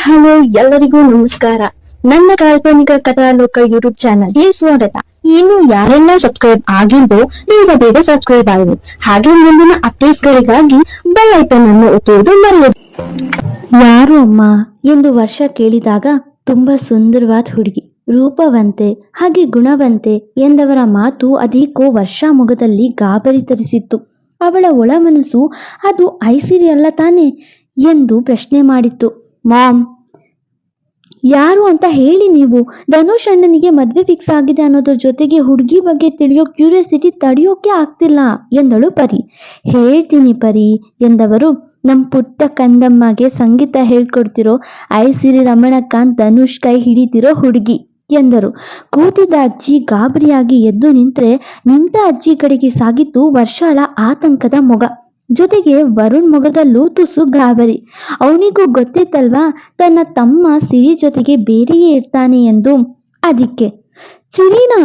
Hello, ಎಲ್ಲರಿಗೂ ನಮಸ್ಕಾರ. ನನ್ನ ಕಾಲ್ಪನಿಕ ಕಥಾಲೋಕ ಯೂಟ್ಯೂಬ್ ಚಾನಲ್ಗೆ ಸ್ವಾಗತ. ಇನ್ನು ಯಾರೆಲ್ಲ ಸಬ್ಸ್ಕ್ರೈಬ್ ಆಗಿದ್ದೋ ಬೇಗ ಬೇಗ ಸಬ್ಸ್ಕ್ರೈಬ್ ಆಗಿ ಹಾಗೆ ಮುಂದಿನ ಅಪ್ಡೇಟ್ಸ್ ಗಳಿಗಾಗಿ ಬೆಲ್ ಐಕನ್ ಅನ್ನು ಒತ್ತುವುದು ಮರೆಯದು. ಯಾರು ಅಮ್ಮ? ಎಂದು ವರ್ಷ ಕೇಳಿದಾಗ ತುಂಬಾ ಸುಂದರವಾದ ಹುಡುಗಿ. ರೂಪವಂತೆ, ಹಾಗೆ ಗುಣವಂತೆ ಎಂದವರ ಮಾತು ಅದೇಕೋ ವರ್ಷ ಮುಗದಲ್ಲಿ ಗಾಬರಿ ತರಿಸಿತ್ತು ಅವಳ ಒಳ ಮನಸ್ಸು ಅದು ಐಸಿರಿ ಅಲ್ಲ ತಾನೆ? ಎಂದು ಪ್ರಶ್ನೆ ಮಾಡಿತ್ತು. ಮಾಮ್, ಯಾರು ಅಂತ ಹೇಳಿ ನೀವು. ಧನುಷ್ ಅಣ್ಣನಿಗೆ ಮದ್ವೆ ಫಿಕ್ಸ್ ಆಗಿದೆ ಅನ್ನೋದ್ರ ಜೊತೆಗೆ ಹುಡುಗಿ ಬಗ್ಗೆ ತಿಳಿಯೋ ಕ್ಯೂರಿಯಾಸಿಟಿ ತಡೆಯೋಕೆ ಆಗ್ತಿಲ್ಲ ಎಂದಳು ಪರಿ. ಹೇಳ್ತೀನಿ ಪರಿ ಎಂದವರು. ನಮ್ಮ ಪುಟ್ಟ ಕಂದಮ್ಮಗೆ ಸಂಗೀತ ಹೇಳ್ಕೊಡ್ತಿರೋ ಐಸಿರಿ ರಮಣಕಾಂತ್ ಧನುಷ್ ಕೈ ಹಿಡಿತಿರೋ ಹುಡುಗಿ ಎಂದರು. ಕೂತಿದ್ದ ಅಜ್ಜಿ ಗಾಬರಿಯಾಗಿ ಎದ್ದು ನಿಂತರೆ ನಿಂತ ಅಜ್ಜಿ ಕಡೆಗೆ ಸಾಗಿತ್ತು ವರ್ಷಾಳ ಆತಂಕದ ಮೊಗ. ಜೊತೆಗೆ ವರುಣ್ ಮೊಗದಲ್ಲೂ ತುಸು ಗಾಬರಿ ಅವನಿಗೂ ಗೊತ್ತಿತ್ತಲ್ವಾ, ತನ್ನ ತಮ್ಮ ಸಿರಿ ಜೊತೆಗೆ ಬೇರೆಯೇ ಇರ್ತಾನೆ ಎಂದು. ಅದಕ್ಕೆ, ಸಿರಿನಾ?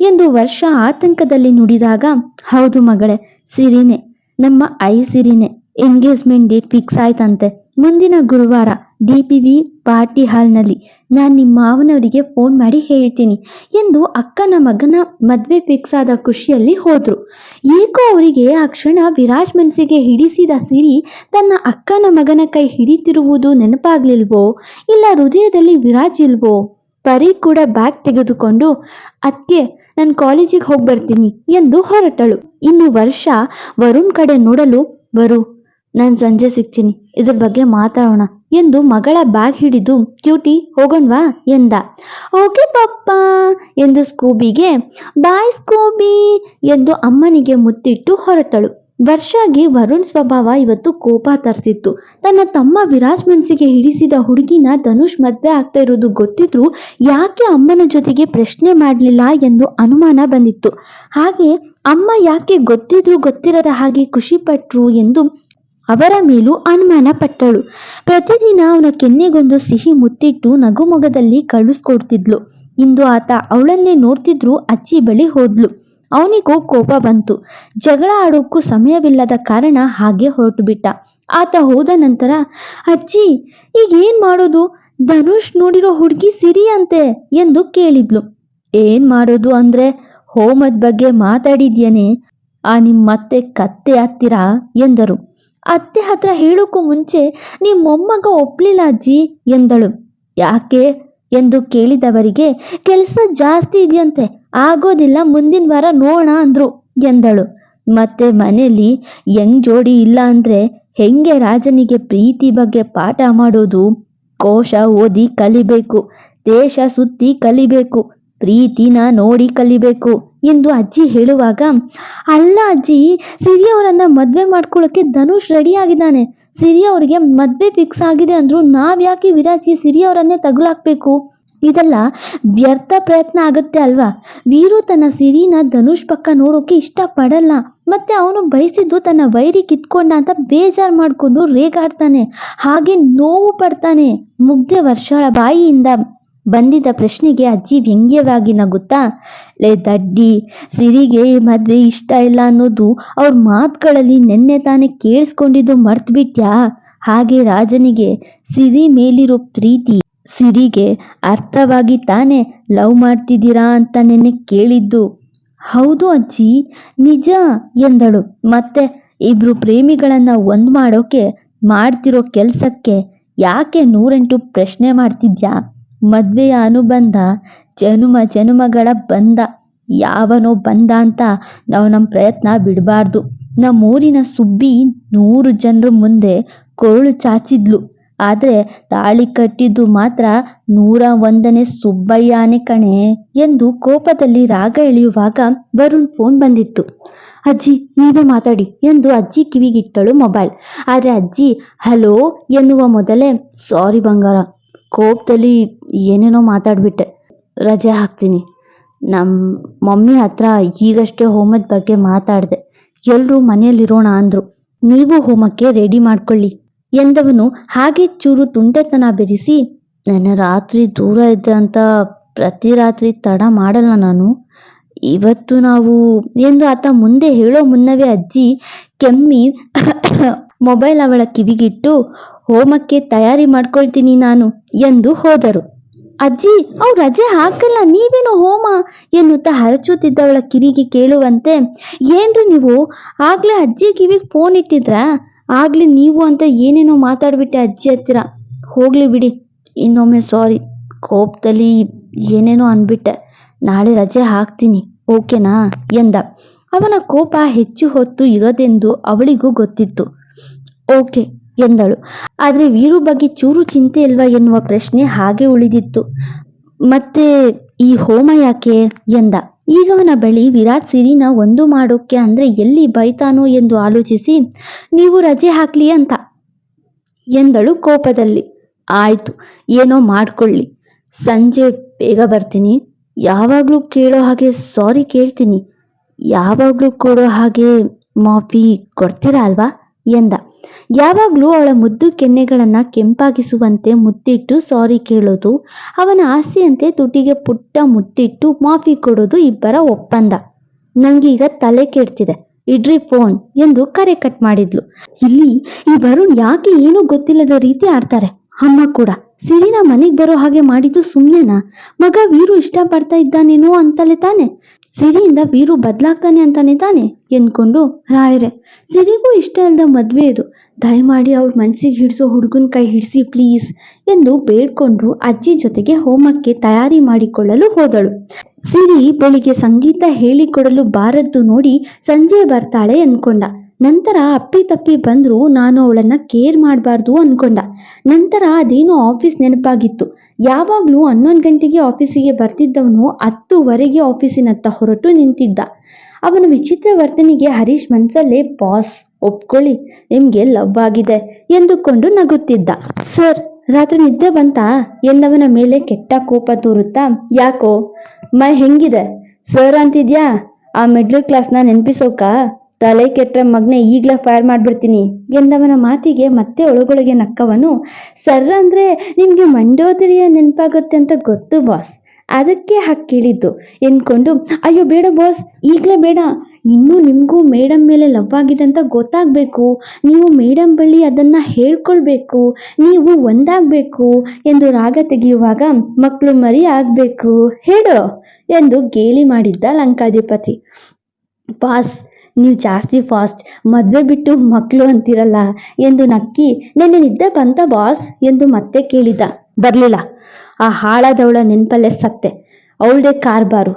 ಎಂದು ವರ್ಷ ಆತಂಕದಲ್ಲಿ ನುಡಿದಾಗ, ಹೌದು ಮಗಳೇ, ಸಿರಿನೆ, ನಮ್ಮ ಐ ಸಿರಿನೆ, ಎಂಗೇಜ್ಮೆಂಟ್ ಡೇಟ್ ಫಿಕ್ಸ್ ಆಯ್ತಂತೆ, ಮುಂದಿನ ಗುರುವಾರ. ಡಿ ಪಿ ವಿ ಪಾರ್ಟಿ ಹಾಲ್ನಲ್ಲಿ ನಾನು ನಿಮ್ಮ ಮಾವನವರಿಗೆ ಫೋನ್ ಮಾಡಿ ಹೇಳ್ತೀನಿ ಎಂದು ಅಕ್ಕನ ಮಗನ ಮದುವೆ ಫಿಕ್ಸ್ ಆದ ಖುಷಿಯಲ್ಲಿ ಹೋದ್ರು. ಏಕೋ ಅವರಿಗೆ ಆ ಕ್ಷಣ ವಿರಾಜ್ ಮನಸ್ಸಿಗೆ ಹಿಡಿಸಿದ ಸಿರಿ ತನ್ನ ಅಕ್ಕನ ಮಗನ ಕೈ ಹಿಡಿತಿರುವುದು ನೆನಪಾಗ್ಲಿಲ್ವೋ? ಇಲ್ಲ ಹೃದಯದಲ್ಲಿ ವಿರಾಜ್ ಇಲ್ವೋ? ಪರಿ ಕೂಡ ಬ್ಯಾಗ್ ತೆಗೆದುಕೊಂಡು ಅತ್ತೆ ನಾನು ಕಾಲೇಜಿಗೆ ಹೋಗಿ ಬರ್ತೀನಿ ಎಂದು ಹೊರಟಳು. ಇನ್ನು ವರ್ಷ ವರುಣ್ ಕಡೆ ನೋಡಲು, ಬರು, ನಾನು ಸಂಜೆ ಸಿಗ್ತೀನಿ. ಇದ್ರ ಬಗ್ಗೆ ಮಾತಾಡೋಣ. ಎಂದು ಮಗಳ ಬ್ಯಾಗ್ ಹಿಡಿದು, ಕ್ಯೂಟಿ, ಹೋಗೋಣ್ವಾ? ಎಂದ. ಓಕೆ ಪಪ್ಪ, ಎಂದು ಸ್ಕೂಬಿಗೆ, ಬಾಯ್ ಸ್ಕೂಬಿ, ಎಂದು ಅಮ್ಮನಿಗೆ ಮುತ್ತಿಟ್ಟು ಹೊರಟಳು. ವರ್ಷಾಗಿ ವರುಣ್ ಸ್ವಭಾವ ಇವತ್ತು ಕೋಪ ತರಿಸಿತ್ತು. ತನ್ನ ತಮ್ಮ ವಿರಾಜ್ ಮನ್ಸಿಗೆ ಹಿಡಿಸಿದ ಹುಡುಗಿನ ಧನುಷ್ ಮದ್ವೆ ಆಗ್ತಾ ಇರೋದು ಗೊತ್ತಿದ್ರು ಯಾಕೆ ಅಮ್ಮನ ಜೊತೆಗೆ ಪ್ರಶ್ನೆ ಮಾಡಲಿಲ್ಲ ಎಂದು ಅನುಮಾನ ಬಂದಿತ್ತು. ಹಾಗೆ ಅಮ್ಮ ಯಾಕೆ ಗೊತ್ತಿದ್ರು ಗೊತ್ತಿರದ ಹಾಗೆ ಖುಷಿ ಪಟ್ರು ಎಂದು ಅವರ ಮೇಲೂ ಅನುಮಾನ ಪಟ್ಟಳು. ಪ್ರತಿದಿನ ಅವನ ಕೆನ್ನೆಗೊಂದು ಸಿಹಿ ಮುತ್ತಿಟ್ಟು ನಗುಮೊಗದಲ್ಲಿ ಕಳಿಸ್ಕೊಡ್ತಿದ್ಲು ಇಂದು ಆತ ಅವಳನ್ನೇ ನೋಡ್ತಿದ್ರು ಅಜ್ಜಿ ಬಳಿ ಹೋದ್ಲು. ಅವನಿಗೂ ಕೋಪ ಬಂತು. ಜಗಳ ಆಡೋಕ್ಕೂ ಸಮಯವಿಲ್ಲದ ಕಾರಣ ಹಾಗೆ ಹೊರಟು ಬಿಟ್ಟ ಆತ ಹೋದ ನಂತರ, ಅಜ್ಜಿ ಈಗ ಏನ್ ಮಾಡೋದು? ಧನುಷ್ ನೋಡಿರೋ ಹುಡುಗಿ ಸಿರಿ ಅಂತೆ ಎಂದು ಕೇಳಿದ್ಲು. ಏನ್ ಮಾಡೋದು ಅಂದ್ರೆ, ಹೋಮದ ಬಗ್ಗೆ ಮಾತಾಡಿದ್ಯೇನೆ? ಆ ನಿಮ್ಮತ್ತೆ ಕತ್ತೆ ಹತ್ತಿರ ಎಂದರು. ಅತ್ತೆ ಹತ್ರ ಹೇಳೋಕ್ಕೂ ಮುಂಚೆ ನಿಮ್ಮ ಮೊಮ್ಮಗ ಒಪ್ಲಿಲ್ಲ ಅಜ್ಜಿ ಎಂದಳು. ಯಾಕೆ ಎಂದು ಕೇಳಿದವರಿಗೆ ಕೆಲಸ ಜಾಸ್ತಿ ಇದೆಯಂತೆ, ಆಗೋದಿಲ್ಲ, ಮುಂದಿನ ವಾರ ನೋಡೋಣ ಅಂದ್ರು ಎಂದಳು. ಮತ್ತೆ ಮನೆಯಲ್ಲಿ ಹೆಂಗ್ ಜೋಡಿ ಇಲ್ಲ ಅಂದ್ರೆ ಹೆಂಗೆ ರಾಜನಿಗೆ ಪ್ರೀತಿ ಬಗ್ಗೆ ಪಾಠ ಮಾಡೋದು? ಕೋಶ ಓದಿ ಕಲಿಬೇಕು, ದೇಶ ಸುತ್ತಿ ಕಲಿಬೇಕು, ಪ್ರೀತಿನ ನೋಡಿ ಕಲಿಬೇಕು. ಎಂದು ಅಜ್ಜಿ ಹೇಳುವಾಗ, ಅಲ್ಲ ಅಜ್ಜಿ ಸಿರಿ ಅವರನ್ನ ಮದ್ವೆ ಮಾಡ್ಕೊಳ್ಳೋಕೆ ಧನುಷ್ ರೆಡಿ ಆಗಿದ್ದಾನೆ ಸಿರಿ ಅವರಿಗೆ ಮದ್ವೆ ಫಿಕ್ಸ್ ಆಗಿದೆ ಅಂದ್ರು ನಾವ್ಯಾಕೆ ವಿರಾಜಿ ಸಿರಿ ಅವರನ್ನೇ ತಗುಲಾಕ್ಬೇಕು? ಇದೆಲ್ಲ ವ್ಯರ್ಥ ಪ್ರಯತ್ನ ಆಗುತ್ತೆ ಅಲ್ವಾ? ವೀರು ತನ್ನ ಸಿರಿನ ಧನುಷ್ ಪಕ್ಕ ನೋಡೋಕೆ ಇಷ್ಟ ಪಡಲ್ಲ ಮತ್ತೆ ಅವನು ಬಯಸಿದ್ದು ತನ್ನ ವೈರಿ ಕಿತ್ಕೊಂಡ ಅಂತ ಬೇಜಾರ್ ಮಾಡ್ಕೊಂಡು ರೇಗಾಡ್ತಾನೆ. ಹಾಗೆ ನೋವು ಪಡ್ತಾನೆ ಮುಗ್ಧೆ ವರ್ಷಗಳ ಬಾಯಿಯಿಂದ. ಬಂದಿದ್ದ ಪ್ರಶ್ನೆಗೆ ಅಜ್ಜಿ ವ್ಯಂಗ್ಯವಾಗಿ ನಗುತ್ತಾ, ಲೇ ದಡ್ಡಿ, ಸಿರಿಗೆ ಮದುವೆ ಇಷ್ಟ ಇಲ್ಲ ಅನ್ನೋದು ಅವ್ರ ಮಾತುಗಳಲ್ಲಿ ನೆನ್ನೆ ತಾನೇ ಕೇಳಿಸ್ಕೊಂಡಿದ್ದು ಮರ್ತ್ಬಿಟ್ಯಾ? ಹಾಗೆ ರಾಜನಿಗೆ ಸಿರಿ ಮೇಲಿರೋ ಪ್ರೀತಿ, ಸಿರಿಗೆ ಅರ್ಥವಾಗಿ ತಾನೇ ಲವ್ ಮಾಡ್ತಿದ್ದೀರಾ ಅಂತ ನೆನ್ನೆ ಕೇಳಿದ್ದು. ಹೌದು ಅಜ್ಜಿ, ನಿಜ, ಎಂದಳು. ಮತ್ತೆ ಇಬ್ರು ಪ್ರೇಮಿಗಳನ್ನ ಒಂದ್ ಮಾಡೋಕೆ, ಮಾಡ್ತಿರೋ ಕೆಲಸಕ್ಕೆ ಯಾಕೆ ನೂರೆಂಟು ಪ್ರಶ್ನೆ ಮಾಡ್ತಿದ್ಯಾ? ಮದ್ವೆಯ ಅನುಬಂಧ, ಜನುಮ, ಜನುಮಗಳ ಬಂಧ, ಯಾವನೋ ಬಂದ ಅಂತ ನಾವು ನಮ್ಮ ಪ್ರಯತ್ನ ಬಿಡಬಾರ್ದು. ನಮ್ಮೂರಿನ ಸುಬ್ಬಿ ನೂರು ಜನರ ಮುಂದೆ ಕೊರಳು ಚಾಚಿದ್ಲು. ಆದರೆ ತಾಳಿ ಕಟ್ಟಿದ್ದು ಮಾತ್ರ ನೂರ ಒಂದನೇ ಸುಬ್ಬಯ್ಯಾನೆ ಕಣೆ ಎಂದು ಕೋಪದಲ್ಲಿ ರಾಗ ಎಳೆಯುವಾಗ ವರುಣ್ ಫೋನ್ ಬಂದಿತ್ತು. ಅಜ್ಜಿ, ನೀವೇ ಮಾತಾಡಿ ಎಂದು ಅಜ್ಜಿ ಕಿವಿಗಿಟ್ಟಳು ಮೊಬೈಲ್. ಆದರೆ ಅಜ್ಜಿ, ಹಲೋ ಎನ್ನುವ ಮೊದಲೇ, ಸಾರಿ ಬಂಗಾರ ಕೋಪದಲ್ಲಿ ಏನೇನೋ ಮಾತಾಡ್ಬಿಟ್ಟೆ. ರಜೆ ಹಾಕ್ತೀನಿ. ನಮ್ಮ ಮಮ್ಮಿ ಹತ್ರ ಈಗಷ್ಟೇ ಹೋಮದ ಬಗ್ಗೆ ಮಾತಾಡಿದೆ. ಎಲ್ಲರೂ ಮನೆಯಲ್ಲಿರೋಣ ಅಂದರು. ನೀವು ಹೋಮಕ್ಕೆ ರೆಡಿ ಮಾಡ್ಕೊಳ್ಳಿ ಎಂದವನು ಹಾಗೆ ಚೂರು ತುಂಟೆತನ ಬೆರೆಸಿ, ನನ್ನ ರಾತ್ರಿ ದೂರ ಇದ್ದೆ ಪ್ರತಿ ರಾತ್ರಿ ತಡ ಮಾಡಲ್ಲ ನಾನು. ಇವತ್ತು ನಾವು ಎಂದು ಆತ ಮುಂದೆ ಹೇಳೋ ಮುನ್ನವೇ ಅಜ್ಜಿ ಕೆಮ್ಮಿ ಮೊಬೈಲ್ ಅವಳ ಕಿವಿಗಿಟ್ಟು ಹೋಮಕ್ಕೆ ತಯಾರಿ ಮಾಡ್ಕೊಳ್ತೀನಿ ನಾನು ಎಂದು ಹೋದರು. ಅಜ್ಜಿ, ಅವ್ರು ರಜೆ ಹಾಕಲ್ಲ, ನೀವೇನು ಹೋಮ ಎನ್ನುತ್ತಾ ಹರಚುತ್ತಿದ್ದವಳ ಕಿವಿಗೆ ಕೇಳುವಂತೆ, ಏನ್ರಿ ನೀವು? ಆಗ್ಲೇ ಅಜ್ಜಿ ಕಿವಿಗೆ ಫೋನ್ ಇಟ್ಟಿದ್ರಾ? ಆಗ್ಲಿ ನೀವು ಅಂತ ಏನೇನೋ ಮಾತಾಡ್ಬಿಟ್ಟೆ ಅಜ್ಜಿ ಹತ್ತಿರ. ಹೋಗ್ಲಿ ಬಿಡಿ, ಇನ್ನೊಮ್ಮೆ ಸಾರಿ ಕೋಪದಲ್ಲಿ ಏನೇನೋ ಅಂದ್ಬಿಟ್ಟೆ ನಾಳೆ ರಜೆ ಹಾಕ್ತೀನಿ, ಓಕೆನಾ? ಎಂದ. ಅವನ ಕೋಪ ಹೆಚ್ಚು ಹೊತ್ತು ಇರೋದೆಂದು ಅವಳಿಗೂ ಗೊತ್ತಿತ್ತು. ಓಕೆ ಎಂದಳು. ಆದರೆ ವೀರು ಬಗ್ಗೆ ಚೂರು ಚಿಂತೆ ಇಲ್ವಾ ಎನ್ನುವ ಪ್ರಶ್ನೆ ಹಾಗೆ ಉಳಿದಿತ್ತು. ಮತ್ತೆ ಈ ಹೋಮ ಯಾಕೆ ಎಂದ. ಈಗವನ ಬಳಿ ವಿರಾಟ್ ಸಿರಿನ ಒಂದು ಮಾಡೋಕೆ ಅಂದ್ರೆ ಎಲ್ಲಿ ಬೈತಾನೋ ಎಂದು ಆಲೋಚಿಸಿ, ನೀವು ರಜೆ ಹಾಕ್ಲಿ ಅಂತ ಎಂದಳು ಕೋಪದಲ್ಲಿ. ಆಯ್ತು, ಏನೋ ಮಾಡ್ಕೊಳ್ಳಿ. ಸಂಜೆ ಬೇಗ ಬರ್ತೀನಿ. ಯಾವಾಗಲೂ ಕೇಳೋ ಹಾಗೆ ಸಾರಿ ಕೇಳ್ತೀನಿ. ಯಾವಾಗಲೂ ಕೊಡೋ ಹಾಗೆ ಮಾಫಿ ಕೊಡ್ತೀರಾ ಅಲ್ವಾ? ಎಂದ. ಯಾವಾಗಲೂ ಅವಳ ಮುದ್ದು ಕೆನ್ನೆಗಳನ್ನ ಕೆಂಪಾಗಿಸುವಂತೆ ಮುದ್ದಿಟ್ಟು ಸಾರಿ ಕೇಳೋದು, ಅವನ ಆಸೆಯಂತೆ ತುಟಿಗೆ ಪುಟ್ಟ ಮುದ್ದಿಟ್ಟು ಮಾಫಿ ಕೊಡೋದು ಇಬ್ಬರ ಒಪ್ಪಂದ. ನಂಗೀಗ ತಲೆ ಕೆಡ್ತಿದೆ. ಇಡ್ರಿ ಫೋನ್ ಎಂದು ಕರೆ ಕಟ್ ಮಾಡಿದ್ಲು. ಇಲ್ಲಿ ಈ ವರುಣ್ ಯಾಕೆ ಏನೂ ಗೊತ್ತಿಲ್ಲದ ರೀತಿ ಆಡ್ತಾರೆ. ಅಮ್ಮ ಕೂಡ. ಸಿರಿನ ಮನೆಗ್ ಬರೋ ಹಾಗೆ ಮಾಡಿದ್ದು ಸುಮ್ನೆನಾ? ಮಗ ವೀರು ಇಷ್ಟಪಡ್ತಾ ಇದ್ದಾನೇನೋ ಅಂತಲೇ ತಾನೆ? ಸಿರಿಯಿಂದ ವೀರು ಬದಲಾಗ್ತಾನೆ ಅಂತಾನೆ ತಾನೆ? ಎಂದ್ಕೊಂಡು ರಾಯರೆ, ಸಿರಿಗೂ ಇಷ್ಟ ಇಲ್ಲದ ಮದ್ವೆ ಇದು. ದಯಮಾಡಿ ಅವ್ರ ಮನ್ಸಿಗೆ ಹಿಡಿಸೋ ಹುಡುಗನ ಕೈ ಹಿಡಿಸಿ ಪ್ಲೀಸ್ ಎಂದು ಬೇಡ್ಕೊಂಡು ಅಜ್ಜಿ ಜೊತೆಗೆ ಹೋಮಕ್ಕೆ ತಯಾರಿ ಮಾಡಿಕೊಳ್ಳಲು ಹೋದಳು. ಸಿರಿ ಬೆಳಿಗ್ಗೆ ಸಂಗೀತ ಹೇಳಿಕೊಡಲು ಬಾರದ್ದು ನೋಡಿ ಸಂಜೆ ಬರ್ತಾಳೆ ಅನ್ಕೊಂಡ ನಂತರ ಅಪ್ಪಿ ತಪ್ಪಿ ಬಂದ್ರು, ನಾನು ಅವಳನ್ನ ಕೇರ್ ಮಾಡಬಾರ್ದು ಅನ್ಕೊಂಡ. ನಂತರ ಅದೇನೋ ಆಫೀಸ್ ನೆನಪಾಗಿತ್ತು. ಯಾವಾಗ್ಲೂ ಹನ್ನೊಂದು ಗಂಟೆಗೆ ಆಫೀಸಿಗೆ ಬರ್ತಿದ್ದವನು ಹತ್ತುವರೆಗೆ ಆಫೀಸಿನತ್ತ ಹೊರಟು ನಿಂತಿದ್ದ. ಅವನ ವಿಚಿತ್ರ ವರ್ತನೆಗೆ ಹರೀಶ್ ಮನ್ಸಲ್ಲೇ, ಬಾಸ್, ಒಪ್ಕೊಳ್ಳಿ, ನಿಮ್ಗೆ ಲವ್ ಆಗಿದೆ ಎಂದುಕೊಂಡು ನಗುತ್ತಿದ್ದ. ಸರ್, ರಾತ್ರಿ ನಿದ್ದೆ ಬಂತಾ? ಎಂದವನ ಮೇಲೆ ಕೆಟ್ಟ ಕೋಪ ತೋರುತ್ತಾ? ಯಾಕೋ? ಮೈ ಹೆಂಗಿದೆ? ಸರ್ ಅಂತಿದ್ಯಾ? ಆ ಮಿಡ್ಲ್ ಕ್ಲಾಸ್ನ ನೆನ್ಪಿಸೋಕ? ತಲೆ ಕೆಟ್ಟ ಮಗ್ನೆ ಈಗ್ಲೇ ಫೈರ್ ಮಾಡ್ಬಿಡ್ತೀನಿ ಎಂದವನ ಮಾತಿಗೆ ಮತ್ತೆ ಒಳಗೊಳಗೆ ನಕ್ಕವನು, ಸರ್ ಅಂದ್ರೆ ನಿಮ್ಗೆ ಮಂಡೋದರಿಯ ನೆನಪಾಗುತ್ತೆ ಅಂತ ಗೊತ್ತು ಬಾಸ್ ಅದಕ್ಕೆ ಹಾಗೆ ಕೇಳಿದ್ದು. ಎಂದ್ಕೊಂಡು, ಅಯ್ಯೋ ಬೇಡ ಬಾಸ್ ಈಗಲೇ ಬೇಡ. ಇನ್ನೂ ನಿಮಗೂ ಮೇಡಮ್ ಮೇಲೆ ಲವ್ ಆಗಿದೆ ಅಂತ ಗೊತ್ತಾಗಬೇಕು. ನೀವು ಮೇಡಮ್ ಬಳಿ ಅದನ್ನು ಹೇಳ್ಕೊಳ್ಬೇಕು. ನೀವು ಒಂದಾಗಬೇಕು. ಎಂದು ರಾಗ ತೆಗೆಯುವಾಗ ಮಕ್ಕಳು ಮರಿ ಆಗಬೇಕು. ಹೇಳು. ಎಂದು ಗೇಲಿ ಮಾಡಿದ್ದ ಲಂಕಾಧಿಪತಿ. ಬಾಸ್ ನೀವು ಜಾಸ್ತಿ ಫಾಸ್ಟ್ ಮದುವೆ ಬಿಟ್ಟು ಮಕ್ಕಳು ಅಂತಿರಲ್ಲ ಎಂದು ನಕ್ಕಿ, ನಿನ್ನೆ ನಿದ್ದೆ ಬಂತ ಬಾಸ್ ಎಂದು ಮತ್ತೆ ಕೇಳಿದ. ಬರಲಿಲ್ಲ. ಆ ಹಾಳಾದವಳ ನೆನಪಲ್ಲೇ ಸತ್ತೆ. ಅವಳದೇ ಕಾರ್ಬಾರು.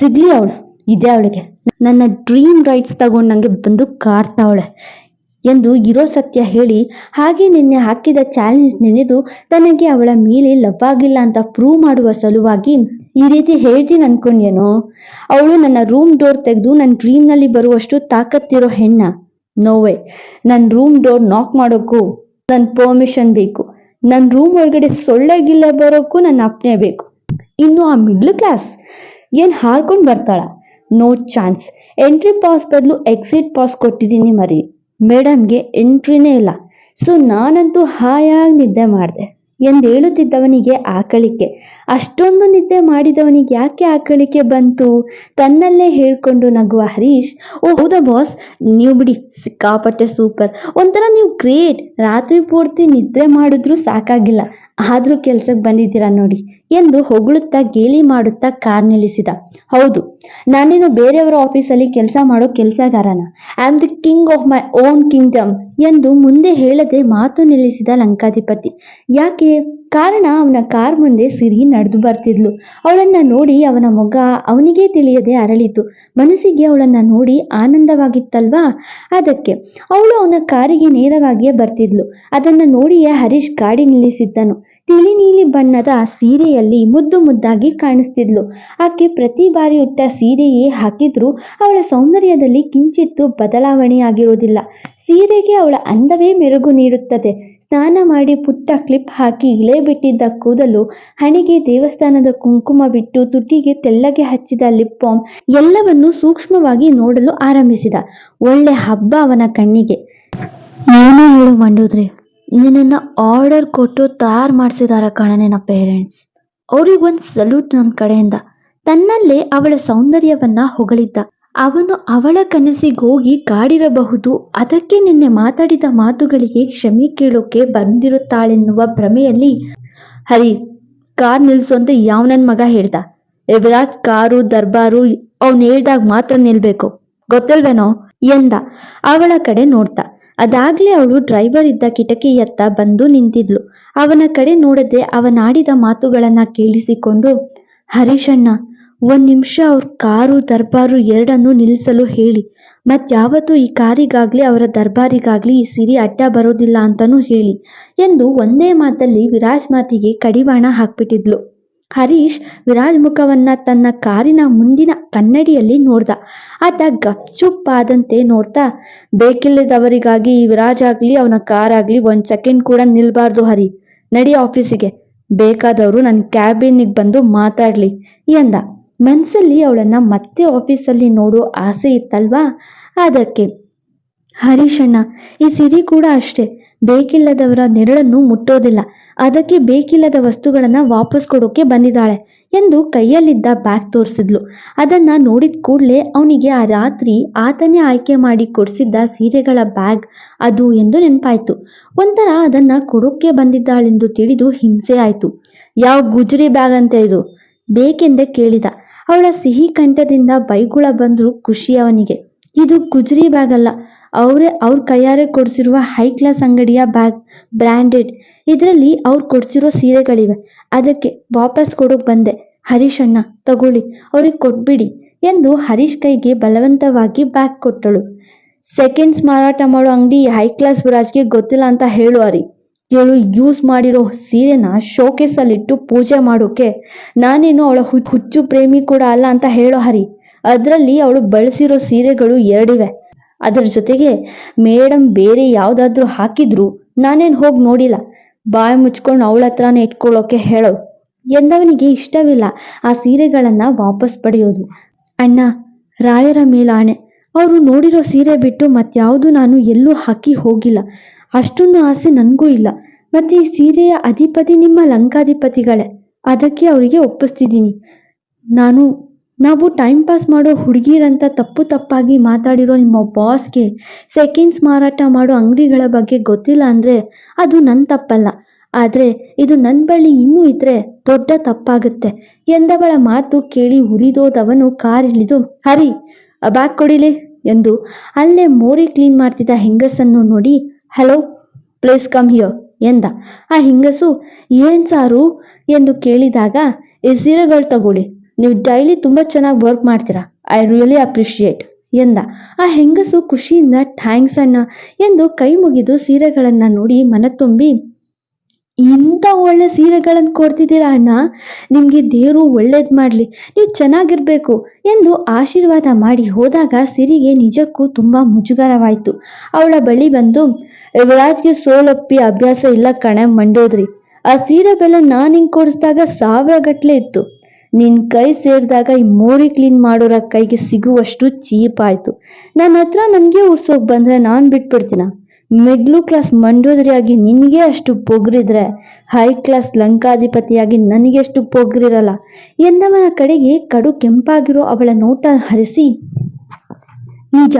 ಸಿಗ್ಲಿ ಅವಳು. ಇದೆ ಅವಳಿಗೆ. ನನ್ನ ಡ್ರೀಮ್ ರೈಟ್ಸ್ ತಗೊಂಡು ನನಗೆ ಬಂದು ಕಾಡ್ತಾವಳೆ ಎಂದು ಇರೋ ಸತ್ಯ ಹೇಳಿ, ಹಾಗೆ ನಿನ್ನೆ ಹಾಕಿದ ಚಾಲೆಂಜ್ ನೆನೆದು ತನಗೆ ಅವಳ ಮೇಲೆ ಲವ್ ಆಗಿಲ್ಲ ಅಂತ ಪ್ರೂವ್ ಮಾಡುವ ಸಲುವಾಗಿ ಈ ರೀತಿ ಹೇಳ್ತೀನಿ ಅನ್ಕೊಂಡೇನೋ ಅವಳು ನನ್ನ ರೂಮ್ ಡೋರ್ ತೆಗೆದು ನನ್ನ ಡ್ರೀಮ್ನಲ್ಲಿ ಬರುವಷ್ಟು ತಾಕತ್ತಿರೋ ಹೆಣ್ಣ. ನೋವೆ ನನ್ನ ರೂಮ್ ಡೋರ್ ನಾಕ್ ಮಾಡೋಕ್ಕೂ ನನ್ನ ಪರ್ಮಿಷನ್ ಬೇಕು. ನನ್ನ ರೂಮ್ ಒಳಗಡೆ ಸೊಳ್ಳೆಗಿಲ್ಲ ಬರೋಕ್ಕೂ ನನ್ನ ಅಪ್ಪನೆ ಬೇಕು. ಇನ್ನು ಆ ಮಿಡ್ಲ್ ಕ್ಲಾಸ್ ಏನು ಹಾರ್ಕೊಂಡು ಬರ್ತಾಳ? ನೋ ಚಾನ್ಸ್ ಎಂಟ್ರಿ ಪಾಸ್ ಬದಲು ಎಕ್ಸಿಟ್ ಪಾಸ್ ಕೊಟ್ಟಿದ್ದೀನಿ ಮರಿ. ಮೇಡಮ್ಗೆ ಎಂಟ್ರಿನೇ ಇಲ್ಲ. ಸೊ ನಾನಂತೂ ಹಾಯಾಗಿ ನಿದ್ದೆ ಮಾಡಿದೆ. ಎಂದು ಹೇಳುತ್ತಿದ್ದವನಿಗೆ ಆಕಳಿಕೆ. ಅಷ್ಟೊಂದು ನಿದ್ದೆ ಮಾಡಿದವನಿಗೆ ಯಾಕೆ ಆಕಳಿಕೆ ಬಂತು? ತನ್ನಲ್ಲೇ ಹೇಳ್ಕೊಂಡು ನಗುವ ಹರೀಶ್ ಓ ಹೌದಾ ಬಾಸ್? ನೀವು ಬಿಡಿ, ಸಿಕ್ಕಾಪಟ್ಟೆ ಸೂಪರ್. ಒಂಥರ ನೀವು ಗ್ರೇಟ್. ರಾತ್ರಿ ಪೂರ್ತಿ ನಿದ್ರೆ ಮಾಡಿದ್ರೂ ಸಾಕಾಗಿಲ್ಲ. ಆದರೂ ಕೆಲ್ಸಕ್ಕೆ ಬಂದಿದ್ದೀರಾ ನೋಡಿ. ಎಂದು ಹೊಗಳುತ್ತಾ ಗೇಲಿ ಮಾಡುತ್ತಾ ಕಾರ್ ನಿಲ್ಲಿಸಿದ. ಹೌದು ನಾನೇನು ಬೇರೆಯವರ ಆಫೀಸಲ್ಲಿ ಕೆಲಸ ಮಾಡೋ ಕೆಲಸಗಾರನ. I am the king of my own kingdom ಎಂದು ಮುಂದೆ ಹೇಳದೆ ಮಾತು ನಿಲ್ಲಿಸಿದ ಲಂಕಾಧಿಪತಿ. ಯಾಕೆ? ಕಾರಣ ಅವನ ಕಾರ್ ಮುಂದೆ ಸಿರಿ ನಡೆದು ಬರ್ತಿದ್ಲು. ಅವಳನ್ನ ನೋಡಿ ಅವನ ಮೊಗ ಅವನಿಗೆ ತಿಳಿಯದೆ ಅರಳಿತು. ಮನಸ್ಸಿಗೆ ಅವಳನ್ನ ನೋಡಿ ಆನಂದವಾಗಿತ್ತಲ್ವಾ? ಅದಕ್ಕೆ ಅವಳು ಅವನ ಕಾರಿಗೆ ನೇರವಾಗಿಯೇ ಬರ್ತಿದ್ಲು. ಅದನ್ನ ನೋಡಿಯೇ ಹರೀಶ್ ಗಾಡಿ ನಿಲ್ಲಿಸಿದ್ದನು. ತಿಳಿ ನೀಲಿ ಬಣ್ಣದ ಸೀರೆಯಲ್ಲಿ ಮುದ್ದು ಮುದ್ದಾಗಿ ಕಾಣಿಸ್ತಿದ್ಲು. ಆಕೆ ಪ್ರತಿ ಬಾರಿ ಉಟ್ಟ ಸೀರೆಯೇ ಹಾಕಿದ್ರೂ ಅವಳ ಸೌಂದರ್ಯದಲ್ಲಿ ಕಿಂಚಿತ್ತು ಬದಲಾವಣೆಯಾಗಿರುವುದಿಲ್ಲ. ಸೀರೆಗೆ ಅವಳ ಅಂದವೇ ಮೆರುಗು ನೀಡುತ್ತದೆ. ಸ್ನಾನ ಮಾಡಿ ಪುಟ್ಟ ಕ್ಲಿಪ್ ಹಾಕಿ ಇಳೆ ಬಿಟ್ಟಿದ್ದ ಕೂದಲು ಹಣೆಗೆ ದೇವಸ್ಥಾನದ ಕುಂಕುಮ ಬಿಟ್ಟು ತುಟಿಗೆ ತೆಳ್ಳಗೆ ಹಚ್ಚಿದ ಲಿಪ್ ಬಾಮ್ ಎಲ್ಲವನ್ನೂ ಸೂಕ್ಷ್ಮವಾಗಿ ನೋಡಲು ಆರಂಭಿಸಿದ. ಒಳ್ಳೆ ಹಬ್ಬ ಅವನ ಕಣ್ಣಿಗೆ. ಏನು ಹೇಳು ಮಂಡೋದ್ರಿ. ನಿನ್ನನ್ನು ಆರ್ಡರ್ ಕೊಟ್ಟು ತಯಾರು ಮಾಡಿಸಿದಾರ ಕಣ ಪೇರೆಂಟ್ಸ್ ಅವ್ರಿಗೊಂದು ಸಲ್ಯೂಟ್ ನನ್ನ ಕಡೆಯಿಂದ. ತನ್ನಲ್ಲೇ ಅವಳ ಸೌಂದರ್ಯವನ್ನ ಹೊಗಳಿದ್ದ. ಅವನು ಅವಳ ಕನಸಿಗೋಗಿ ಕಾಡಿರಬಹುದು. ಅದಕ್ಕೆ ನಿನ್ನೆ ಮಾತಾಡಿದ ಮಾತುಗಳಿಗೆ ಕ್ಷಮೆ ಕೇಳೋಕೆ ಬಂದಿರುತ್ತಾಳೆನ್ನುವ ಭ್ರಮೆಯಲ್ಲಿ ಹರಿ, ಕಾರ್ ನಿಲ್ಸು ಅಂತ ಯಾವ ಮಗ ಹೇಳ್ದ. ಏ ಕಾರು, ದರ್ಬಾರು, ಅವ್ನು ಹೇಳ್ದಾಗ ಮಾತ್ರ ನಿಲ್ಬೇಕು. ಗೊತ್ತಿಲ್ವೇನೋ? ಎಂದ. ಅವಳ ಕಡೆ ನೋಡ್ತಾ. ಅದಾಗ್ಲೇ ಅವಳು ಡ್ರೈವರ್ ಇದ್ದ ಕಿಟಕಿಯತ್ತ ಬಂದು ನಿಂತಿದ್ಲು. ಅವನ ಕಡೆ ನೋಡದೆ ಅವನಾಡಿದ ಮಾತುಗಳನ್ನ ಕೇಳಿಸಿಕೊಂಡು, ಹರೀಶಣ್ಣ, ಒಂದ್ ನಿಮಿಷ ಅವ್ರ ಕಾರು, ದರ್ಬಾರು ಎರಡನ್ನೂ ನಿಲ್ಲಿಸಲು ಹೇಳಿ. ಮತ್ಯಾವತ್ತೂ ಈ ಕಾರಿಗಾಗ್ಲಿ, ಅವರ ದರ್ಬಾರಿಗಾಗ್ಲಿ ಈ ಸಿರಿ ಅಡ್ಡ ಬರೋದಿಲ್ಲ ಅಂತನೂ ಹೇಳಿ ಎಂದು ಒಂದೇ ಮಾತಲ್ಲಿ ವಿರಾಜ್ ಮಾತಿಗೆ ಕಡಿವಾಣ ಹಾಕ್ಬಿಟ್ಟಿದ್ಲು. ಹರೀಶ್ ವಿರಾಜ್ ಮುಖವನ್ನ ತನ್ನ ಕಾರಿನ ಮುಂದಿನ ಕನ್ನಡಿಯಲ್ಲಿ ನೋಡ್ದ. ಆತ ಗಪ್ಚುಪ್ಪಾದಂತೆ ನೋಡ್ತಾ, ಬೇಕಿಲ್ಲದವರಿಗಾಗಿ ವಿರಾಜ್ ಆಗ್ಲಿ, ಅವನ ಕಾರ್ ಆಗ್ಲಿ ಒಂದ್ ಸೆಕೆಂಡ್ ಕೂಡ ನಿಲ್ಬಾರ್ದು ಹರಿ. ನಡಿ ಆಫೀಸಿಗೆ. ಬೇಕಾದವರು ನನ್ನ ಕ್ಯಾಬಿನಿಗೆ ಬಂದು ಮಾತಾಡ್ಲಿ ಎಂದ. ಮನ್ಸಲ್ಲಿ ಅವಳನ್ನ ಮತ್ತೆ ಆಫೀಸಲ್ಲಿ ನೋಡೋ ಆಸೆ ಇತ್ತಲ್ವಾ? ಅದಕ್ಕೆ, ಹರೀಶಣ್ಣ, ಈ ಸಿರಿ ಕೂಡ ಅಷ್ಟೇ. ಬೇಕಿಲ್ಲದವರ ನೆರಳನ್ನು ಮುಟ್ಟೋದಿಲ್ಲ. ಅದಕ್ಕೆ ಬೇಕಿಲ್ಲದ ವಸ್ತುಗಳನ್ನ ವಾಪಸ್ ಕೊಡೋಕೆ ಬಂದಿದ್ದಾಳೆ ಎಂದು ಕೈಯಲ್ಲಿದ್ದ ಬ್ಯಾಗ್ ತೋರಿಸಿದ್ಲು. ಅದನ್ನ ನೋಡಿದ ಕೂಡಲೇ ಅವನಿಗೆ ಆ ರಾತ್ರಿ ಆತನೇ ಆಯ್ಕೆ ಮಾಡಿ ಕೊಡಿಸಿದ್ದ ಸೀರೆಗಳ ಬ್ಯಾಗ್ ಅದು ಎಂದು ನೆನಪಾಯಿತು. ಒಂಥರ ಅದನ್ನ ಕೊಡೋಕೆ ಬಂದಿದ್ದಾಳೆಂದು ತಿಳಿದು ಹಿಂಸೆ ಆಯ್ತು. ಯಾವ ಗುಜರಿ ಬ್ಯಾಗ್ ಅಂತ ಇದು? ಬೇಕೆಂದೇ ಕೇಳಿದ. ಅವಳ ಸಿಹಿ ಕಂಠದಿಂದ ಬೈಗುಳ ಬಂದ್ರು ಖುಷಿ ಅವನಿಗೆ. ಇದು ಗುಜರಿ ಬ್ಯಾಗ್ ಅಲ್ಲ ಅವರೇ, ಅವ್ರ ಕೈಯಾರೆ ಕೊಡಿಸಿರುವ ಹೈ ಕ್ಲಾಸ್ ಅಂಗಡಿಯ ಬ್ಯಾಗ್ ಬ್ರ್ಯಾಂಡೆಡ್ ಇದರಲ್ಲಿ ಅವ್ರು ಕೊಡಿಸಿರೋ ಸೀರೆಗಳಿವೆ. ಅದಕ್ಕೆ ವಾಪಸ್ ಕೊಡೋಕೆ ಬಂದೆ. ಹರೀಶ್ ಅಣ್ಣ, ತಗೊಳ್ಳಿ. ಅವ್ರಿಗೆ ಕೊಟ್ಬಿಡಿ ಎಂದು ಹರೀಶ್ ಕೈಗೆ ಬಲವಂತವಾಗಿ ಬ್ಯಾಗ್ ಕೊಟ್ಟಳು. ಸೆಕೆಂಡ್ಸ್ ಮಾರಾಟ ಮಾಡೋ ಅಂಗಡಿ ಹೈ ಕ್ಲಾಸ್ ವಿರಾಜ್ಗೆ ಗೊತ್ತಿಲ್ಲ ಅಂತ ಹೇಳು ಅರಿ ಇವಳು ಯೂಸ್ ಮಾಡಿರೋ ಸೀರೆನ ಶೋಕೇಸಲ್ಲಿಟ್ಟು ಪೂಜೆ ಮಾಡೋಕೆ. ನಾನೇನು ಅವಳ ಹುಚ್ಚು ಪ್ರೇಮಿ ಕೂಡ ಅಲ್ಲ ಅಂತ ಹೇಳೋ ಹರಿ. ಅದರಲ್ಲಿ ಅವಳು ಬಳಸಿರೋ ಸೀರೆಗಳು ಎರಡಿವೆ. ಅದರ ಜೊತೆಗೆ ಮೇಡಮ್ ಬೇರೆ ಯಾವುದಾದ್ರೂ ಹಾಕಿದ್ರು ನಾನೇನು ಹೋಗಿ ನೋಡಿಲ್ಲ. ಬಾಯಿ ಮುಚ್ಕೊಂಡು ಅವಳ ಹತ್ರನೇ ಇಟ್ಕೊಳ್ಳೋಕೆ ಹೇಳೋ. ಎಂದವನಿಗೆ ಇಷ್ಟವಿಲ್ಲ ಆ ಸೀರೆಗಳನ್ನ ವಾಪಸ್ ಪಡೆಯೋದು. ಅಣ್ಣ, ರಾಯರ ಮೇಲಾಣೆ. ಅವರು ನೋಡಿರೋ ಸೀರೆ ಬಿಟ್ಟು ಮತ್ಯಾವುದು ನಾನು ಎಲ್ಲೂ ಹಾಕಿ ಹೋಗಿಲ್ಲ. ಅಷ್ಟೊಂದು ಆಸೆ ನನಗೂ ಇಲ್ಲ. ಮತ್ತೆ ಈ ಸೀರೆಯ ಅಧಿಪತಿ ನಿಮ್ಮ ಲಂಕಾಧಿಪತಿಗಳೇ. ಅದಕ್ಕೆ ಅವರಿಗೆ ಒಪ್ಪಿಸ್ತಿದ್ದೀನಿ. ನಾನು ನಾವು ಟೈಮ್ ಪಾಸ್ ಮಾಡೋ ಹುಡುಗಿರಂತ ತಪ್ಪು ತಪ್ಪಾಗಿ ಮಾತಾಡಿರೋ ನಿಮ್ಮ ಬಾಸ್ಗೆ ಸೆಕೆಂಡ್ಸ್ ಮಾರಾಟ ಮಾಡೋ ಅಂಗಡಿಗಳ ಬಗ್ಗೆ ಗೊತ್ತಿಲ್ಲ ಅಂದರೆ ಅದು ನನ್ನ ತಪ್ಪಲ್ಲ. ಆದರೆ ಇದು ನನ್ನ ಬಳಿ ಇನ್ನೂ ಇದ್ರೆ ದೊಡ್ಡ ತಪ್ಪಾಗುತ್ತೆ. ಎಂದವಳ ಮಾತು ಕೇಳಿ ಉರಿದೋದವನು ಕಾರ್ ಇಳಿದು ಹರಿ ಬ್ಯಾಗ್ ಕೊಡಿಲಿ? ಎಂದು ಅಲ್ಲೇ ಮೋರಿ ಕ್ಲೀನ್ ಮಾಡ್ತಿದ್ದ ಹೆಂಗಸನ್ನು ನೋಡಿ ಹಲೋ ಪ್ಲೇಸ್ ಕಮ್ ಹಿಯರ್ ಎಂದ. ಆ ಹೆಂಗಸು, ಏನ್ ಸಾರು? ಎಂದು ಕೇಳಿದಾಗ, ಈ ಸೀರೆಗಳು ತಗೊಳ್ಳಿ. ನೀವು ಡೈಲಿ ತುಂಬ ಚೆನ್ನಾಗಿ ವರ್ಕ್ ಮಾಡ್ತೀರಾ? ಐ ರಿಯಲಿ ಅಪ್ರಿಷಿಯೇಟ್ ಎಂದ. ಆ ಹೆಂಗಸು ಖುಷಿಯಿಂದ ಥ್ಯಾಂಕ್ಸ್ ಅಣ್ಣ ಎಂದು ಕೈ ಮುಗಿದು ಸೀರೆಗಳನ್ನ ನೋಡಿ ಮನತುಂಬಿ ಇಂಥ ಒಳ್ಳೆ ಸೀರೆಗಳನ್ನು ಕೊಡ್ತಿದ್ದೀರಾ ಅಣ್ಣ? ನಿಮಗೆ ದೇವರು ಒಳ್ಳೇದು ಮಾಡಲಿ. ನೀವು ಚೆನ್ನಾಗಿರ್ಬೇಕು ಎಂದು ಆಶೀರ್ವಾದ ಮಾಡಿ ಹೋದಾಗ ಸಿರಿಗೆ ನಿಜಕ್ಕೂ ತುಂಬ ಮುಜುಗರವಾಯಿತು. ಅವಳ ಬಳಿ ಬಂದು ವಿರಾಜ್ಗೆ ಸೋಲೊಪ್ಪಿ ಅಭ್ಯಾಸ ಇಲ್ಲ ಕಣೆ, ಮಂಡೋದ್ರಿ. ಆ ಸೀರೆ ಬೆಲೆ ನಾನು ಹಿಂಗೆ ಕೊಡಿಸಿದಾಗ ಸಾವಿರ ಗಟ್ಟಲೆ ಇತ್ತು. ನಿನ್ನ ಕೈ ಸೇರಿದಾಗ ಈ ಮೋರಿ ಕ್ಲೀನ್ ಮಾಡೋರ ಕೈಗೆ ಸಿಗುವಷ್ಟು ಚೀಪ್ ಆಯಿತು ನನ್ನ ಹತ್ರ ನನಗೆ ಉಡ್ಸೋಕೆ ಬಂದರೆ ನಾನು ಬಿಟ್ಬಿಡ್ತೀನ. ಮಿಡ್ಲು ಕ್ಲಾಸ್ ಮಂಡೋದ್ರಿಯಾಗಿ ನಿನಗೆ ಅಷ್ಟು ಪೊಗ್ರಿದ್ರೆ, ಹೈ ಕ್ಲಾಸ್ ಲಂಕಾಧಿಪತಿಯಾಗಿ ನನಗೆಷ್ಟು ಪೊಗ್ರಿರಲ್ಲ. ಎಂದವನ ಕಡೆಗೆ ಕಡು ಕೆಂಪಾಗಿರೋ ಅವಳ ನೋಟ ಹರಿಸಿ ನಿಜ.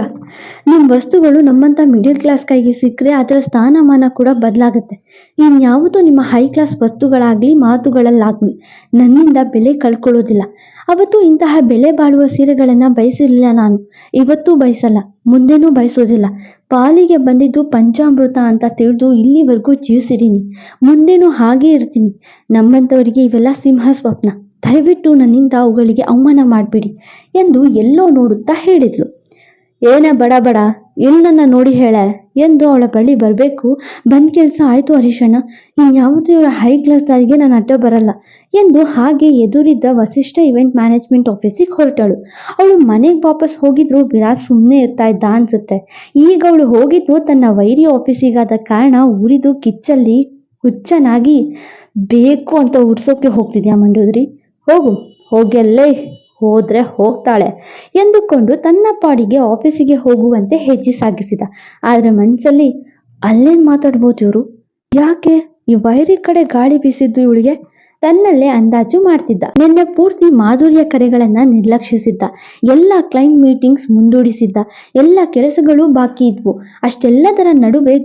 ನಿಮ್ಮ ವಸ್ತುಗಳು ನಮ್ಮಂಥ ಮಿಡಿಲ್ ಕ್ಲಾಸ್ ಕೈಗೆ ಸಿಕ್ಕರೆ ಅದರ ಸ್ಥಾನಮಾನ ಕೂಡ ಬದಲಾಗುತ್ತೆ. ಇನ್ಯಾವುದೋ ನಿಮ್ಮ ಹೈ ಕ್ಲಾಸ್ ವಸ್ತುಗಳಾಗಲಿ ಮಾತುಗಳಲ್ಲಾಗಲಿ ನನ್ನಿಂದ ಬೆಲೆ ಕಳ್ಕೊಳ್ಳೋದಿಲ್ಲ. ಅವತ್ತು ಇಂತಹ ಬೆಲೆ ಬಾಳುವ ಸೀರೆಗಳನ್ನು ಬಯಸಿರಲಿಲ್ಲ ನಾನು. ಇವತ್ತೂ ಬಯಸಲ್ಲ, ಮುಂದೆನೂ ಬಯಸೋದಿಲ್ಲ. ಪಾಲಿಗೆ ಬಂದಿದ್ದು ಪಂಚಾಮೃತ ಅಂತ ತಿಳಿದು ಇಲ್ಲಿವರೆಗೂ ಜೀವಿಸಿದ್ದೀನಿ ಮುಂದೆನೂ ಹಾಗೇ ಇರ್ತೀನಿ. ನಮ್ಮಂಥವರಿಗೆ ಇವೆಲ್ಲ ಸಿಂಹ ಸ್ವಪ್ನ. ದಯವಿಟ್ಟು ನನ್ನಿಂದ ಅವುಗಳಿಗೆ ಅವಮಾನ ಮಾಡಬೇಡಿ ಎಂದು ಎಲ್ಲೋ ನೋಡುತ್ತಾ ಹೇಳಿದ್ಲು. ಏನ ಬಡ ಬಡ ಇಲ್ಲನ್ನ ನನ್ನ ನೋಡಿ ಹೇಳೆ, ಎಂದು ಅವಳ ಬಳಿ ಬರಬೇಕು. ಬಂದ್ ಕೆಲಸ ಆಯ್ತು ಹರೀಶಣ್ಣ. ಇನ್ಯಾವುದೂ ಇವರ ಹೈ ಕ್ಲಾಸ್ ದಾರಿಗೆ ನಾನು ಅಡ್ಡ ಬರಲ್ಲ ಎಂದು ಹಾಗೆ ಎದುರಿದ್ದ ವಸಿಷ್ಠ ಇವೆಂಟ್ ಮ್ಯಾನೇಜ್ಮೆಂಟ್ ಆಫೀಸಿಗೆ ಹೊರಟಳು. ಅವಳು ಮನೆಗೆ ವಾಪಸ್ ಹೋಗಿದ್ರು ಬಿರಾ ಸುಮ್ಮನೆ ಇರ್ತಾ ಇದ್ದ ಅನ್ಸುತ್ತೆ. ಈಗ ಅವಳು ಹೋಗಿದ್ದು ತನ್ನ ವೈರಿ ಆಫೀಸಿಗಾದ ಕಾರಣ ಉರಿದು ಕಿಚ್ಚಲ್ಲಿ ಹುಚ್ಚನಾಗಿ ಬೇಕು ಅಂತ ಉಡ್ಸೋಕೆ ಹೋಗ್ತಿದ್ಯಾ ಮಂಡೋದ್ರಿ? ಹೋಗು ಹೋಗೆಲ್ಲೇ ಹೋದ್ರೆ ಹೋಗ್ತಾಳೆ ಎಂದುಕೊಂಡು ತನ್ನ ಪಾಡಿಗೆ ಆಫೀಸಿಗೆ ಹೋಗುವಂತೆ ಹೆಜ್ಜೆ ಸಾಗಿಸಿದ. ಆದ್ರೆ ಮನಸ್ಸಲ್ಲಿ ಅಲ್ಲೇನ್ ಮಾತಾಡ್ಬೋದು ಇವರು. ಯಾಕೆ? ಈ ವೈರಿ ಕಡೆ ಗಾಳಿ ಬೀಸಿದ್ದು ಇವಳಿಗೆ ತನ್ನಲ್ಲೇ ಅಂದಾಜು ಮಾಡ್ತಿದ್ದ. ನಿನ್ನೆ ಪೂರ್ತಿ ಮಾಧುರ್ಯ ಕರೆಗಳನ್ನ ನಿರ್ಲಕ್ಷಿಸಿದ್ದ. ಎಲ್ಲ ಕ್ಲೈಂಟ್ ಮೀಟಿಂಗ್ಸ್ ಮುಂದೂಡಿಸಿದ್ದ. ಎಲ್ಲ ಕೆಲಸಗಳು ಬಾಕಿ ಇದ್ವು. ಅಷ್ಟೆಲ್ಲದರ ನಡುವೆ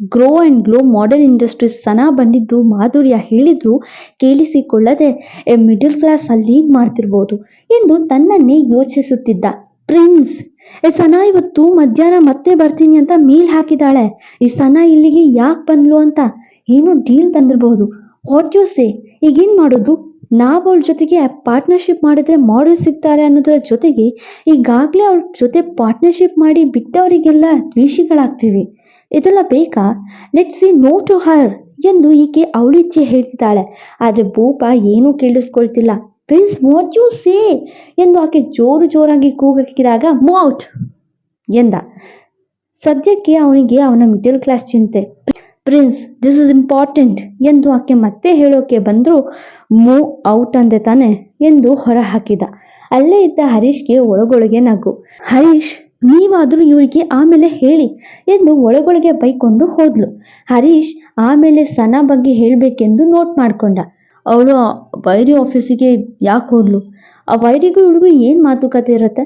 grow and glow model industries ಸನ ಬಂದಿದ್ದು ಮಾಧುರ್ಯ ಹೇಳಿದ್ರು ಕೇಳಿಸಿಕೊಳ್ಳದೆ ಎ ಮಿಡಲ್ ಕ್ಲಾಸ್ ಅಲ್ಲಿ ಮಾಡ್ತಿರ್ಬೋದು ಎಂದು ತನ್ನನ್ನೇ ಯೋಚಿಸುತ್ತಿದ್ದ ಪ್ರಿನ್ಸ್ ಈ ಸನ ಇವತ್ತು ಮಧ್ಯಾಹ್ನ ಮತ್ತೆ ಬರ್ತೀನಿ ಅಂತ ಮೇಲ್ ಹಾಕಿದಾಳೆ ಈ ಸನ ಇಲ್ಲಿಗೆ ಯಾಕೆ ಬಂದ್ಲು ಅಂತ ಏನು ಡೀಲ್ ತಂದಿರ್ಬೋದು ವಾಟ್ ಯು ಸೇ ಈಗೇನು ಮಾಡೋದು? ನಾವು ಅವಳ ಜೊತೆಗೆ ಪಾರ್ಟ್ನರ್ಶಿಪ್ ಮಾಡಿದ್ರೆ ಮಾಡಲ್ ಸಿಗ್ತಾರೆ ಅನ್ನೋದ್ರ ಜೊತೆಗೆ ಈಗಾಗಲೇ ಅವ್ಳ ಜೊತೆ ಪಾರ್ಟ್ನರ್ಶಿಪ್ ಮಾಡಿ ಬಿಟ್ಟವರಿಗೆಲ್ಲ ದ್ವೇಷಿಗಳಾಗ್ತೀವಿ. ಇದೆಲ್ಲ ಬೇಕಾ? Let see no to her ಎಂದು ಈಕೆ ಅವಳಿಚ್ಛೆ ಹೇಳ್ತಿದ್ದಾಳೆ. ಆದರೆ ಭೂಪ ಏನೂ ಕೇಳಿಸ್ಕೊಳ್ತಿಲ್ಲ. ಪ್ರಿನ್ಸ್ ವಾಟ್ ಯು ಸೇ ಎಂದು ಆಕೆ ಜೋರು ಜೋರಾಗಿ ಕೂಗಾಕಿದಾಗ ಮೌಟ್ ಎಂದ. ಸದ್ಯಕ್ಕೆ ಅವನಿಗೆ ಅವನ ಮಿಡಲ್ ಕ್ಲಾಸ್ ಚಿಂತೆ. ಪ್ರಿನ್ಸ್ ದಿಸ್ ಇಸ್ ಇಂಪಾರ್ಟೆಂಟ್ ಎಂದು ಆಕೆ ಮತ್ತೆ ಹೇಳೋಕೆ ಬಂದರು ಮೂ ಔಟ್ ಅಂದೆ ತಾನೆ ಎಂದು ಹೊರ ಹಾಕಿದ ಅಲ್ಲೇ ಇದ್ದ ಹರೀಶ್ಗೆ ಒಳಗೊಳಗೆ ನಗು. ಹರೀಶ್ ನೀವಾದರೂ ಇವರಿಗೆ ಆಮೇಲೆ ಹೇಳಿ ಎಂದು ಒಳಗೊಳಗೆ ಬೈಕೊಂಡು ಹೋದ್ಲು. ಹರೀಶ್ ಆಮೇಲೆ ಸನಾ ಬಗ್ಗೆ ಹೇಳಬೇಕೆಂದು ನೋಟ್ ಮಾಡಿಕೊಂಡ. ಅವಳು ವೈರಿ ಆಫೀಸಿಗೆ ಯಾಕೆ ಹೋದ್ಲು? ಆ ವೈರಿಗೂ ಇವಳಿಗೂ ಏನು ಮಾತುಕತೆ ಇರುತ್ತೆ?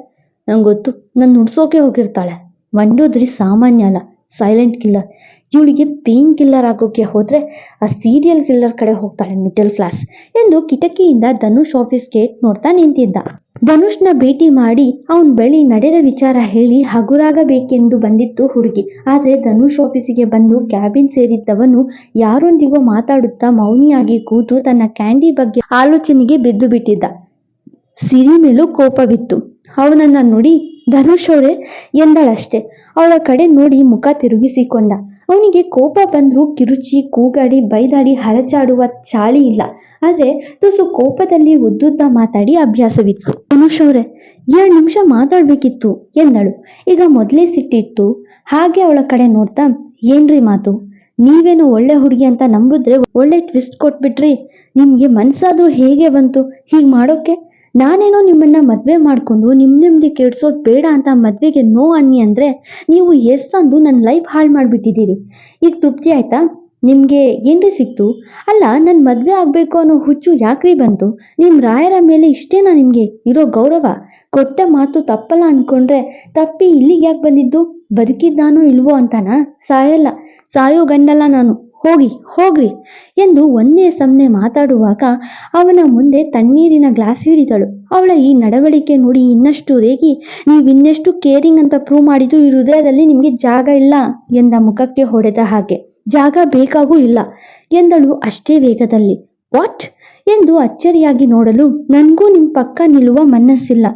ನಂಗೆ ಗೊತ್ತು. ನಾನು ನುಡ್ಸೋಕೆ ಹೋಗಿರ್ತಾಳೆ. ಮಂಡೋದ್ರಿ ಸಾಮಾನ್ಯ ಅಲ್ಲ. ಸೈಲೆಂಟ್ ಕಿಲ್ಲರ್ ಇವಳಿಗೆ ಪೇನ್ ಕಿಲ್ಲರ್ ಆಗೋಕೆ ಹೋದರೆ ಆ ಸೀರಿಯಲ್ ಕಿಲ್ಲರ್ ಕಡೆ ಹೋಗ್ತಾಳೆ ಮಿಡಲ್ ಕ್ಲಾಸ್ ಎಂದು ಕಿಟಕಿಯಿಂದ ಧನುಷ್ ಆಫೀಸ್ಗೆ ನೋಡ್ತಾ ನಿಂತಿದ್ದ. ಧನುಷ್ನ ಭೇಟಿ ಮಾಡಿ ಅವನ್ ಬಳಿ ನಡೆದ ವಿಚಾರ ಹೇಳಿ ಹಗುರಾಗಬೇಕೆಂದು ಬಂದಿತ್ತು ಹುಡುಗಿ. ಆದ್ರೆ ಧನುಷ್ ಆಫೀಸಿಗೆ ಬಂದು ಕ್ಯಾಬಿನ್ ಸೇರಿದ್ದವನು ಯಾರೊಂದಿಗೋ ಮಾತಾಡುತ್ತಾ ಮೌನಿಯಾಗಿ ಕೂತು ತನ್ನ ಕ್ಯಾಂಡಿ ಬಗ್ಗೆ ಆಲೋಚನೆಗೆ ಬಿದ್ದು ಬಿಟ್ಟಿದ್ದ. ಸಿರಿ ಮೇಲೂ ಕೋಪವಿತ್ತು. ಅವನನ್ನ ನೋಡಿ ಧನುಷ್ ಅವರೇ ಎಂದಳಷ್ಟೆ. ಅವಳ ಕಡೆ ನೋಡಿ ಮುಖ ತಿರುಗಿಸಿಕೊಂಡ. ಅವನಿಗೆ ಕೋಪ ಬಂದರೂ ಕಿರುಚಿ, ಕೂಗಾಡಿ, ಬೈದಾಡಿ, ಹರಚಾಡುವ ಚಾಳಿ ಇಲ್ಲ. ಆದ್ರೆ ತುಸು ಕೋಪದಲ್ಲಿ ಉದ್ದುದ್ದ ಮಾತಾಡಿ ಅಭ್ಯಾಸವಿತ್ತು. ಧನುಷ್ ಅವರೇ ಎರಡು ನಿಮಿಷ ಮಾತಾಡ್ಬೇಕಿತ್ತು, ಎಂದಳು. ಈಗ ಮೊದಲೇ ಸಿಟ್ಟಿತ್ತು. ಹಾಗೆ ಅವಳ ಕಡೆ ನೋಡ್ತಾ, ಏನ್ರಿ ಮಾತು? ನೀವೇನೋ ಒಳ್ಳೆ ಹುಡುಗಿ ಅಂತ ನಂಬಿದ್ರೆ ಒಳ್ಳೆ ಟ್ವಿಸ್ಟ್ ಕೊಟ್ಬಿಟ್ರಿ. ನಿಮ್ಗೆ ಮನ್ಸಾದ್ರೂ ಹೇಗೆ ಬಂತು? ಹೀಗೆ ಮಾಡೋಕೆ ನಾನೇನೋ ನಿಮ್ಮನ್ನ ಮದ್ವೆ ಮಾಡ್ಕೊಂಡು ನಿಮ್ ನಿಮ್ದೆ ಕೆಡ್ಸೋದು ಬೇಡ ಅಂತ ಮದ್ವೆಗೆ ನೋ ಅನ್ನಿ ಅಂದ್ರೆ ನೀವು ಎಸ್ ಅಂದು ನನ್ನ ಲೈಫ್ ಹಾಳು ಮಾಡಿಬಿಟ್ಟಿದ್ದೀರಿ. ಈಗ ತೃಪ್ತಿ ಆಯ್ತಾ? ನಿಮ್ಗೆ ಏನ್ರಿ ಸಿಕ್ತು? ಅಲ್ಲ ನನ್ನ ಮದ್ವೆ ಆಗ್ಬೇಕು ಅನ್ನೋ ಹುಚ್ಚು ಯಾಕ್ರಿ ಬಂತು? ನಿಮ್ ರಾಯರ ಮೇಲೆ ಇಷ್ಟೇನಾ ನಿಮ್ಗೆ? ಇರೋ ಗೌರವ? ಕೊಟ್ಟ ಮಾತು ತಪ್ಪಲ್ಲ ಅನ್ಕೊಂಡ್ರೆ ತಪ್ಪಿ ಇಲ್ಲಿಗೆ ಯಾಕೆ ಬಂದಿದ್ದು? ಬದುಕಿದ್ದಾನೋ ಇಲ್ವೋ ಅಂತಾನಾ? ಸಾಯಲ್ಲ. ಸಾಯೋ ಗಂಡಲ್ಲ ನಾನು. ಹೋಗಿ, ಹೋಗ್ರಿ ಎಂದು ಒಂದೇ ಸಮನೆ ಮಾತಾಡುವಾಗ ಅವನ ಮುಂದೆ ತಣ್ಣೀರಿನ ಗ್ಲಾಸ್ ಹಿಡಿದಳು. ಅವಳ ಈ ನಡವಳಿಕೆ ನೋಡಿ ಇನ್ನಷ್ಟು ರೇಗಿ, ನೀವಿನ್ನೆಷ್ಟು ಕೇರಿಂಗ್ ಅಂತ ಪ್ರೂವ್ ಮಾಡಿದ್ದು ಈ ಹೃದಯದಲ್ಲಿ ನಿಮಗೆ ಜಾಗ ಇಲ್ಲ ಎಂದ ಮುಖಕ್ಕೆ ಹೊಡೆದ ಹಾಗೆ. ಜಾಗ ಬೇಕಾಗೂ ಇಲ್ಲ ಎಂದಳು ಅಷ್ಟೇ ವೇಗದಲ್ಲಿ. ವಾಟ್? ಎಂದು ಅಚ್ಚರಿಯಾಗಿ ನೋಡಲು ನನಗೂ ನಿಮ್ಮ ಪಕ್ಕ ನಿಲ್ಲುವ ಮನಸ್ಸಿಲ್ಲ.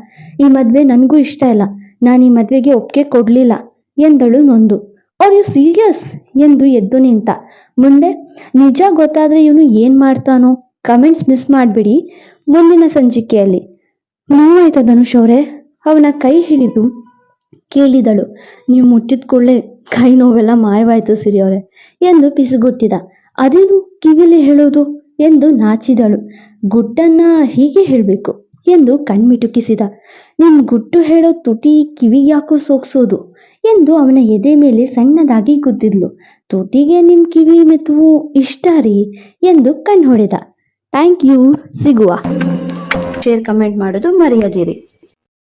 ಈ ಮದುವೆ ನನಗೂ ಇಷ್ಟ ಇಲ್ಲ. ನಾನು ಈ ಮದುವೆಗೆ ಒಪ್ಪಿಗೆ ಕೊಡಲಿಲ್ಲ ಎಂದಳು ನೊಂದು. ಆರ್ ಯು ಸೀರಿಯಸ್ ಎಂದು ಎದ್ದು ನಿಂತ. ಮುಂದೆ, ನಿಜ ಗೊತ್ತಾದ್ರೆ ಇವನು ಏನ್ ಮಾಡ್ತಾನೋ ಕಮೆಂಟ್ಸ್ ಮಿಸ್ ಮಾಡ್ಬಿಡಿ. ಮುಂದಿನ ಸಂಚಿಕೆಯಲ್ಲಿ. ನೋವಾಯ್ತಾ ಧನುಷ್ ಅವ್ರೆ? ಅವನ ಕೈ ಹಿಡಿದು ಕೇಳಿದಳು. ನೀವು ಮುಟ್ಟಿದ ಕೂಡಲೇ ಕೈ ನೋವೆಲ್ಲ ಮಾಯವಾಯ್ತು ಸಿರಿ ಅವ್ರೆ ಎಂದು ಪಿಸುಗುಟ್ಟಿದ. ಅದೇನು ಕಿವಿಲಿ ಹೇಳೋದು ಎಂದು ನಾಚಿದಳು. ಗುಟ್ಟನ್ನ ಹೀಗೆ ಹೇಳಬೇಕು ಎಂದು ಕಣ್ಮಿಟುಕಿಸಿದ. ನಿಮ್ ಗುಟ್ಟು ಹೇಳೋ ತುಟಿ ಕಿವಿಗ್ಯಾಕೋ ಸೋಗ್ಸೋದು ಎಂದು ಅವನ ಎದೆ ಮೇಲೆ ಸಣ್ಣದಾಗಿ ಗುದ್ದಿದ್ಲು. ತೋಟಿಗೆ ನಿಮ್ ಕಿವಿ ಮೆತುವು ಇಷ್ಟ ರೀ? ಎಂದು ಕಣ್ಣು ಹೊಡೆದ. ಥ್ಯಾಂಕ್ ಯು, ಸಿಗುವ. ಶೇರ್ ಕಮೆಂಟ್ ಮಾಡೋದು ಮರೆಯದಿರಿ.